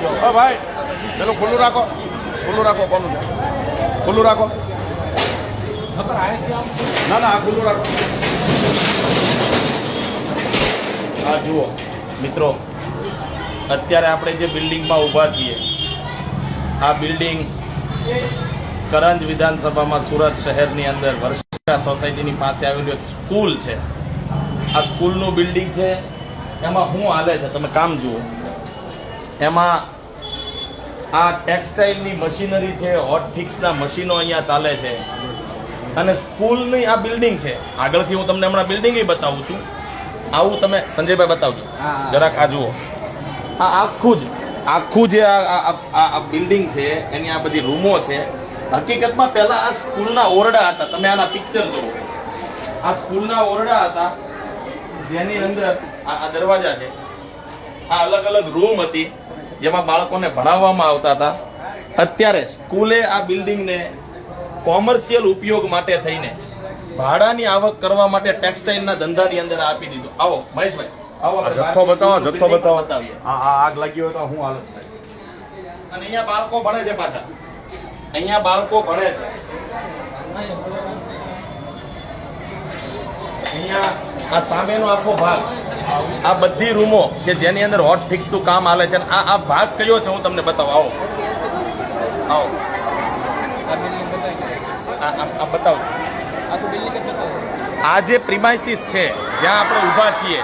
હા ભાઈ, પેલું ખુલ્લું રાખો. ખુલ્લું રાખો કોનું ખુલ્લું રાખો. ના ના ખુલ્લું રાખો. હા જુઓ, મિત્રો, અત્યારે આપણે જે બિલ્ડિંગમાં ઊભા છીએ, આ બિલ્ડિંગ કરંજ વિધાનસભામાં સુરત શહેરની અંદર વર્ષા સોસાયટીની પાસે આવેલું એક સ્કૂલ છે. આ સ્કૂલનું બિલ્ડિંગ છે. એમાં શું હાલે છે? તમે કામ જુઓ. એમાં આ ટેક્સટાઇલની મશીનરી છે હોટ ફિક્સના મશીનો અહીંયા ચાલે છે. અને સ્કૂલની આ બિલ્ડિંગ છે. આગળથી હું તમને હમણાં બિલ્ડિંગ બતાવું છું. આવું તમે સંજયભાઈ બતાવજો. જરાક આ જુઓ. આ આખું જ આખું જે આ બિલ્ડિંગ છે એની આ બધી રૂમો છે. હકીકતમાં પહેલા આ સ્કૂલના ઓરડા હતા. તમે આના પિક્ચર જુઓ. આ સ્કૂલના ઓરડા હતા જેની અંદર આ દરવાજા છે. આ અલગ અલગ રૂમ હતી. જેમાં બાળકોને ભણાવવામાં આવતા હતા. અત્યારે સ્કૂલે આ બિલ્ડિંગને કોમર્શિયલ ઉપયોગ માટે થઈને ભાડાની આવક કરવા માટે ટેક્સટાઇલના ધંધાની અંદર આપી દીધું. આવો મહેશભાઈ. આવો જથ્થો બતાવો જથ્થો બતાવો. બતાવીએ. આ આ આગ લાગી હોય તો હું હાલત થાય. અને અહીંયા બાળકો ભણે છે પાછા. અહીંયા બાળકો ભણે છે. અહીંયા આ સામેનો આખો ભાગ. આ બધી રૂમો કે જેની અંદર હોટ ફિક્સનું કામ હાલે છે આ આ ભાગ કયો છે હું તમને બતાવું. આવો. આવો. આ બતાવું. આ જે પ્રિમાઇસીસ છે, જ્યાં આપણે ઊભા છીએ,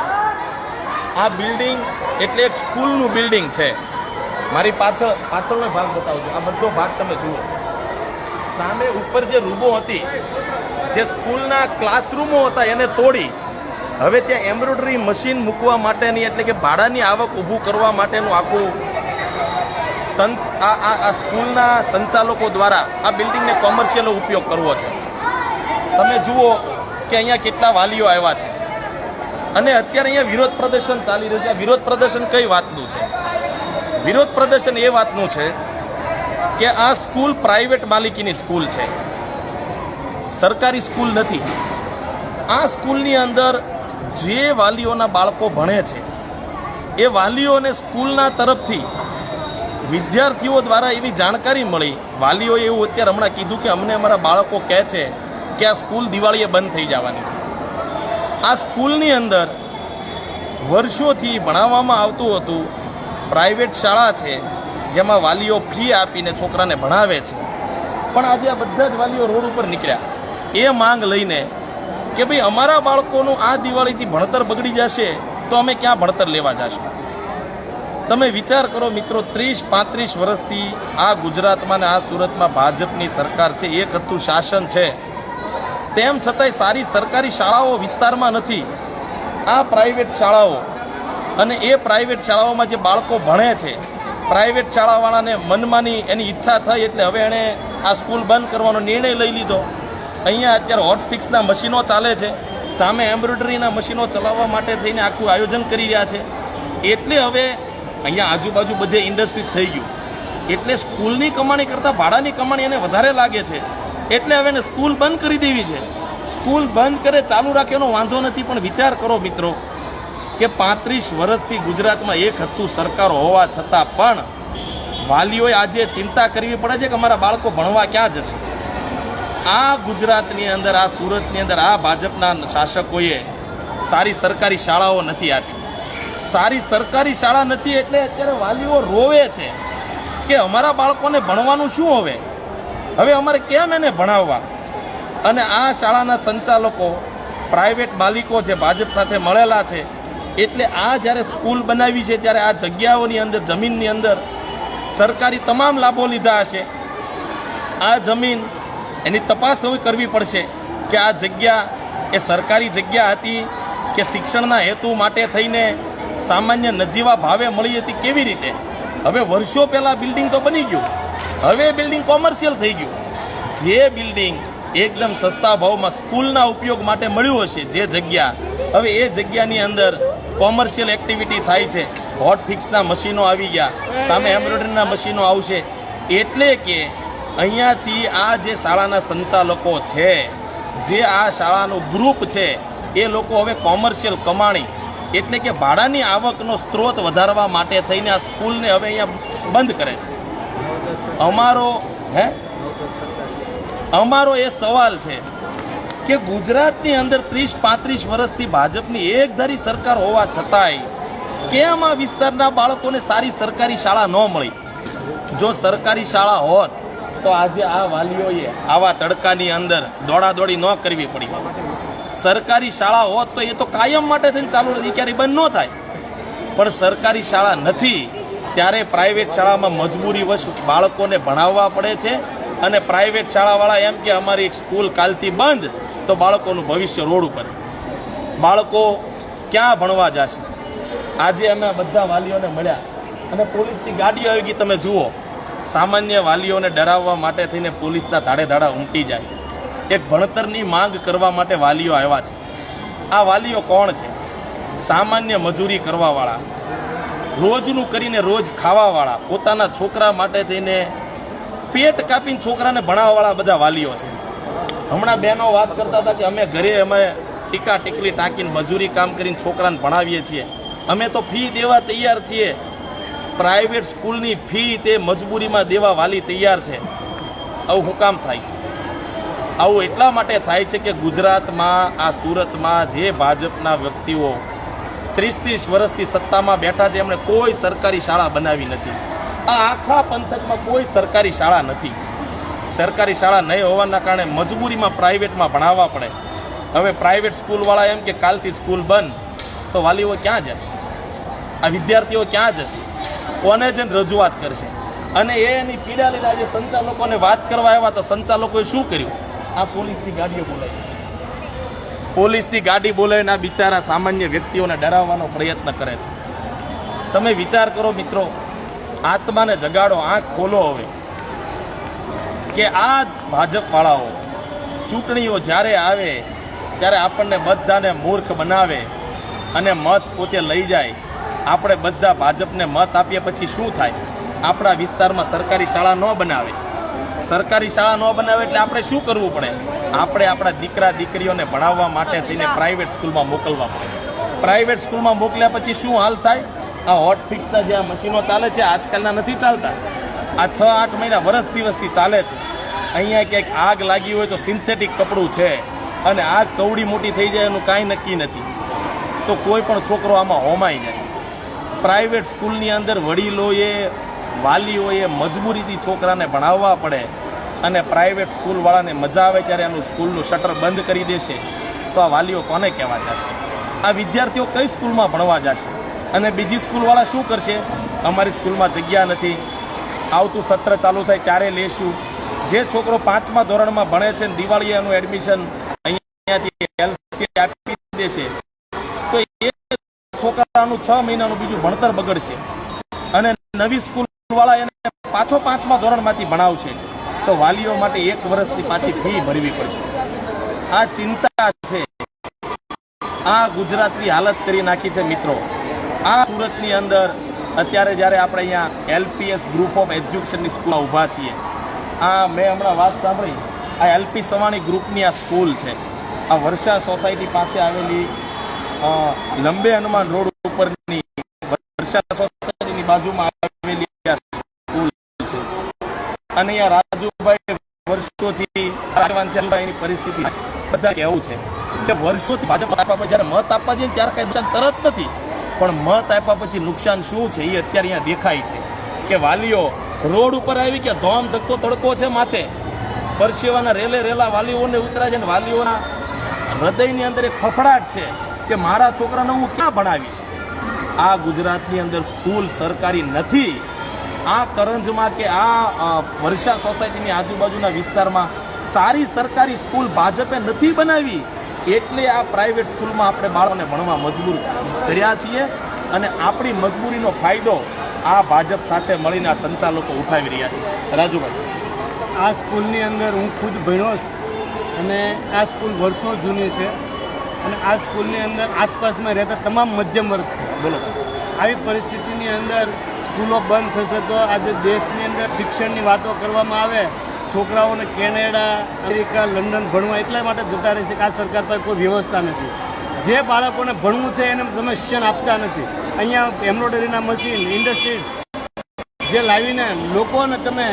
આ બિલ્ડિંગ એટલે એક સ્કૂલનું બિલ્ડિંગ છે. મારી પાછળ પાછળનો ભાગ બતાવજો. આ બધો ભાગ તમે જુઓ. સામે ઉપર જે રૂમો હતી, જે સ્કૂલના ક્લાસરૂમો હતા, એને તોડી હવે ત્યાં એમ્બ્રોઇડરી મશીન મૂકવા માટેની એટલે કે ભાડાની આવક ઊભું કરવા માટેનું આખું તંત આ આ સ્કૂલના સંચાલકો દ્વારા આ બિલ્ડિંગને કોમર્શિયલ ઉપયોગ કરવો છે. તમે જુઓ કે અહીંયા કેટલા વાલીઓ આવ્યા છે. અને અત્યારે અહીંયા વિરોધ પ્રદર્શન ચાલી રહ્યું છે. વિરોધ પ્રદર્શન કઈ વાતનું છે? વિરોધ પ્રદર્શન એ વાતનું છે કે આ સ્કૂલ પ્રાઇવેટ માલિકીની સ્કૂલ છે. સરકારી સ્કૂલ નથી. આ સ્કૂલની અંદર જે વાલીઓના બાળકો ભણે છે, એ વાલીઓને સ્કૂલના તરફથી વિદ્યાર્થીઓ દ્વારા એવી જાણકારી મળી. વાલીઓએ એવું અત્યારે હમણાં કીધું કે અમને અમારા બાળકો કહે છે કે આ સ્કૂલ દિવાળીએ બંધ થઈ જવાની. આ સ્કૂલની અંદર વર્ષોથી ભણાવવામાં આવતું હતું, પ્રાઇવેટ શાળા છે, જેમાં વાલીઓ ફી આપીને છોકરાને ભણાવે છે. પણ આજે આ બધા જ વાલીઓ રોડ ઉપર નીકળ્યા. એ માંગ લઈને કે ભાઈ અમારા બાળકોનું આ દિવાળીથી ભણતર બગડી જશે, તો અમે ક્યાં ભણતર લેવા જશું? તમે વિચાર કરો મિત્રો, ત્રીસ, પાંત્રીસ વર્ષથી આ ગુજરાતમાં ને આ સુરતમાં ભાજપની સરકાર છે, એક હતું શાસન છે. તેમ છતાંય સારી સરકારી શાળાઓ વિસ્તારમાં નથી. આ પ્રાઇવેટ શાળાઓ અને એ પ્રાઇવેટ શાળાઓમાં જે બાળકો ભણે છે પ્રાઇવેટ શાળાવાળાને મનમાની એની ઈચ્છા થઈ એટલે હવે એણે આ સ્કૂલ બંધ કરવાનો નિર્ણય લઈ લીધો. અહીંયા અત્યારે હોટફિક્સના મશીનો ચાલે છે. સામે એમ્બ્રોઇડરીના મશીનો ચલાવવા માટે થઈને આખું આયોજન કરી રહ્યા છે. એટલે હવે અહીંયા આજુબાજુ બધે ઇન્ડસ્ટ્રી થઈ ગયું. એટલે સ્કૂલની કમાણી કરતાં ભાડાની કમાણી એને વધારે લાગે છે. એટલે હવે એને સ્કૂલ બંધ કરી દેવી છે. સ્કૂલ બંધ કરે ચાલુ રાખે એનો વાંધો નથી, પણ વિચાર કરો મિત્રો કે પાંત્રીસ વર્ષથી ગુજરાતમાં એક હતું સરકાર હોવા છતાં પણ વાલીઓએ આજે ચિંતા કરવી પડે છે કે અમારા બાળકો ભણવા ક્યાં જશે? આ ગુજરાતની અંદર, આ સુરતની અંદર, આ ભાજપના શાસકોએ સારી સરકારી શાળાઓ નથી આપી. સારી સરકારી શાળા નથી એટલે અત્યારે વાલીઓ રોવે છે કે અમારા બાળકોને ભણવાનું શું હવે? હવે અમારે કેમ એને ભણાવવા? અને આ શાળાના સંચાલકો પ્રાઇવેટ માલિકો છે ભાજપ સાથે મળેલા છે, એટલે આ જ્યારે સ્કૂલ બનાવી છે, ત્યારે આ જગ્યાઓની અંદર, જમીનની અંદર સરકારી તમામ લાભો લીધા હશે. આ જમીન એની તપાસ હવે કરવી પડશે કે આ જગ્યા એ સરકારી જગ્યા હતી કે શિક્ષણના હેતુ માટે થઈને સામાન્ય નજીવા ભાવે મળી હતી કેવી રીતે? હવે વર્ષો પહેલાં બિલ્ડિંગ તો બની ગયું. હવે બિલ્ડિંગ કોમર્શિયલ થઈ ગયું. જે બિલ્ડિંગ એકદમ સસ્તા ભાવમાં સ્કૂલના ઉપયોગ માટે મળ્યું હશે, જે જગ્યા, હવે એ જગ્યાની અંદર કોમર્શિયલ એક્ટિવિટી થાય છે. હોટ ફિક્સના મશીનો આવી ગયા. સામે એમ્બ્રોઇડરીના મશીનો આવશે. એટલે કે અહીંયાથી આ જે શાળાના સંચાલકો છે, જે આ શાળાનું ગ્રુપ છે, એ લોકો હવે કોમર્શિયલ કમાણી, એટલે કે ભાડાની આવકનો સ્ત્રોત વધારવા માટે થઈને આ સ્કૂલને હવે અહીંયા બંધ કરે છે. અમારો, હે? અમારો એ સવાલ છે કે ગુજરાતની અંદર ત્રીસ પાંત્રીસ વર્ષથી ભાજપની એકધારી સરકાર હોવા છતાંય કેમ આ વિસ્તારના બાળકોને સારી સરકારી શાળા ન મળી? જો સરકારી શાળા હોત તો આજે આ વાલીઓએ આવા તડકાની અંદર દોડાદોડી ન કરવી પડી. સરકારી શાળા હોત તો એ તો કાયમ માટે થઈને ચાલુ નથી ક્યારેય બંધ ન થાય. પણ સરકારી શાળા નથી, ત્યારે પ્રાઇવેટ શાળામાં મજબૂરી વશ બાળકોને ભણાવવા પડે છે અને પ્રાઇવેટ શાળાવાળા એમ કે અમારી એક સ્કૂલ કાલથી બંધ, તો બાળકોનું ભવિષ્ય રોડ ઉપર. બાળકો ક્યાં ભણવા જશે? આજે અમે બધા વાલીઓને મળ્યા. અને પોલીસની ગાડીઓ આવી ગઈ, તમે જુઓ. સામાન્ય વાલીઓને ડરાવવા માટે થઈને પોલીસના ધાડે ધાડા ઉમટી જાય. એક ભણતરની માંગ કરવા માટે વાલીઓ આવ્યા છે. આ વાલીઓ કોણ છે? સામાન્ય મજૂરી કરવાવાળા. રોજનું કરીને રોજ ખાવાવાળા. પોતાના છોકરા માટે થઈને પેટ કાપીને છોકરાને ભણાવવાવાળા બધા વાલીઓ છે. હમણાં બહેનો વાત કરતા હતા કે અમે ઘરે અમે ટીકા ટીકલી ટાંકીને મજૂરી કામ કરીને છોકરાને ભણાવીએ છીએ. અમે તો ફી દેવા તૈયાર છીએ. પ્રાઇવેટ સ્કૂલની ફી તે મજબૂરીમાં દેવા વાલી તૈયાર છે. આવું હું કામ થાય છે. આવું એટલા માટે થાય છે કે ગુજરાતમાં, આ સુરતમાં જે ભાજપના વ્યક્તિઓ ત્રીસ ત્રીસ વર્ષથી સત્તામાં બેઠા છે, એમણે કોઈ સરકારી શાળા બનાવી નથી. આ આખા પંથકમાં કોઈ સરકારી શાળા નથી. સરકારી શાળા નહીં હોવાના કારણે મજબૂરીમાં પ્રાઇવેટમાં ભણાવવા પડે. હવે પ્રાઇવેટ સ્કૂલવાળા એમ કે, કાલથી સ્કૂલ બંધ. તો વાલીઓ ક્યાં જાય? આ વિદ્યાર્થીઓ ક્યાં જશે? કોને છે રજૂઆત કરશે? અને એ એની પીડા લીધા જે સંચાલકોને વાત કરવા આવ્યા તો સંચાલકોએ શું કર્યું? આ પોલીસની ગાડીઓ બોલાવી. પોલીસની ગાડી બોલાવીને આ બિચારા સામાન્ય વ્યક્તિઓને ડરાવવાનો પ્રયત્ન કરે છે. તમે વિચાર કરો મિત્રો, આત્માને જગાડો, આંખ ખોલો હવે. કે આ ભાજપવાળાઓ ચૂંટણીઓ જ્યારે આવે, ત્યારે આપણને બધાને મૂર્ખ બનાવે અને મત પોતે લઈ જાય. આપણે બધા ભાજપને મત આપીએ પછી શું થાય? આપણા વિસ્તારમાં સરકારી શાળા ન બનાવે. સરકારી શાળા ન બનાવે એટલે આપણે શું કરવું પડે? આપણે આપણા દીકરા, દીકરીઓને ભણાવવા માટે થઈને પ્રાઇવેટ સ્કૂલમાં મોકલવા પડે. પ્રાઇવેટ સ્કૂલમાં મોકલ્યા પછી શું હાલ થાય? આ હોટ ફિક્સના જે આ મશીનો ચાલે છે, આજકાલના નથી ચાલતા. આ છ, આઠ મહિના વરસ દિવસથી ચાલે છે. અહીંયા ક્યાંક આગ લાગી હોય તો સિન્થેટિક કપડું છે. અને આગ કવડી મોટી થઈ જાય એનું કાંઈ નક્કી નથી. તો કોઈ પણ છોકરો આમાં હોમાઈ જાય પ્રાઇવેટ સ્કૂલની અંદર વડીલોએ, વાલીઓએ મજબૂરીથી છોકરાને ભણાવવા પડે અને પ્રાઇવેટ સ્કૂલવાળાને મજા આવે ત્યારે એનું સ્કૂલનું શટર બંધ કરી દેશે, તો આ વાલીઓ કોને કહેવા જશે? આ વિદ્યાર્થીઓ કઈ સ્કૂલમાં ભણવા જશે? અને બીજી સ્કૂલવાળા શું કરશે? અમારી સ્કૂલમાં જગ્યા નથી. આવતું સત્ર ચાલુ થાય ત્યારે લેશું. જે છોકરો પાંચમા ધોરણમાં ભણે છે દિવાળીએ એનું એડમિશન અહીંયાથી LC આપી દેશે. છોકરાનું છ મહિનાનું બીજું ભણતર બગડશે. અને નવી સ્કૂલ વાળા એને પાછો પાંચમા ધોરણમાંથી ભણાવશે. તો વાલીઓ માટે એક વર્ષની પાછી ફી ભરવી પડશે. આ ચિંતા છે. આ ગુજરાતની હાલત કરી નાખી છે મિત્રો. આ સુરતની અંદર અત્યારે જ્યારે આપણે અહીંયા એલપીએસ ગ્રુપ ઓફ એજ્યુકેશનની સ્કૂલમાં ઊભા છીએ. આ મેં હમણાં વાત સાંભળી. આ એલપી સવાણી ગ્રુપની આ સ્કૂલ છે. આ વર્ષા સોસાયટી પાસે આવેલી લંબે હનુમાન રોડ ઉપરની વર્ષા સોસાયટીની બાજુમાં આવેલી આ સ્કૂલ છે. અને અહીંયા રાજુભાઈ વર્ષોથી એની પરિસ્થિતિ બધા કહેવું છે? કે વર્ષોથી ભાજપ આપવા જ્યારે મત આપવા જઈએ ત્યારે કાંઈ નુકસાન તરત નથી. પણ મત આપ્યા પછી નુકસાન શું છે? એ અત્યારે અહીંયા દેખાય છે. કે વાલીઓ રોડ ઉપર આવી કે ધોમ ધકતો તડકો છે માથે. પરસેવાના રેલે રેલા વાલીઓને ઉતરાય છે ને વાલીઓના હૃદયની અંદર એક ફફડાટ છે. કે મારા છોકરાને હું ક્યાં ભણાવીશ? આ ગુજરાતની અંદર સ્કૂલ સરકારી નથી. આ કરંજમાં કે આ વર્ષા સોસાયટીની આજુબાજુના વિસ્તારમાં સારી સરકારી સ્કૂલ ભાજપે નથી બનાવી. એટલે આ પ્રાઇવેટ સ્કૂલમાં આપણે બાળકોને ભણવા મજબૂર કર્યા છીએ અને આપણી મજબૂરીનો ફાયદો આ ભાજપ સાથે મળીને આ સંચાલકો ઉઠાવી રહ્યા છે. રાજુભાઈ. આ સ્કૂલની અંદર હું ખુદ ભણ્યો અને આ સ્કૂલ વર્ષો જૂની છે. અને આ સ્કૂલની અંદર આસપાસમાં રહેતા તમામ મધ્યમ વર્ગ છે. બોલો. આવી પરિસ્થિતિની અંદર સ્કૂલો બંધ થશે તો આજે દેશની અંદર શિક્ષણની વાતો કરવામાં આવે છોકરાઓને કેનેડા અમેરિકા લંડન ભણવા એટલા માટે જતા રહે છે કે આ સરકાર પાસે કોઈ વ્યવસ્થા નથી. જે બાળકોને ભણવું છે એને તમે શિક્ષણ આપતા નથી. અહીંયા એમ્બ્રોઇડરીના મશીન ઇન્ડસ્ટ્રી જે લાવીને લોકોને તમે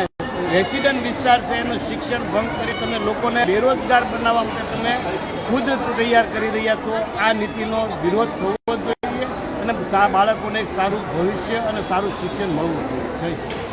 રેસિડન્ટ વિસ્તાર છે, એનું શિક્ષણ ભંગ કરી તમે લોકોને બેરોજગાર બનાવવા માટે તમે ખુદ તૈયાર કરી રહ્યા છો. આ નીતિનો વિરોધ થવો જોઈએ અને બાળકોને સારું ભવિષ્ય અને સારું શિક્ષણ મળવું જોઈએ.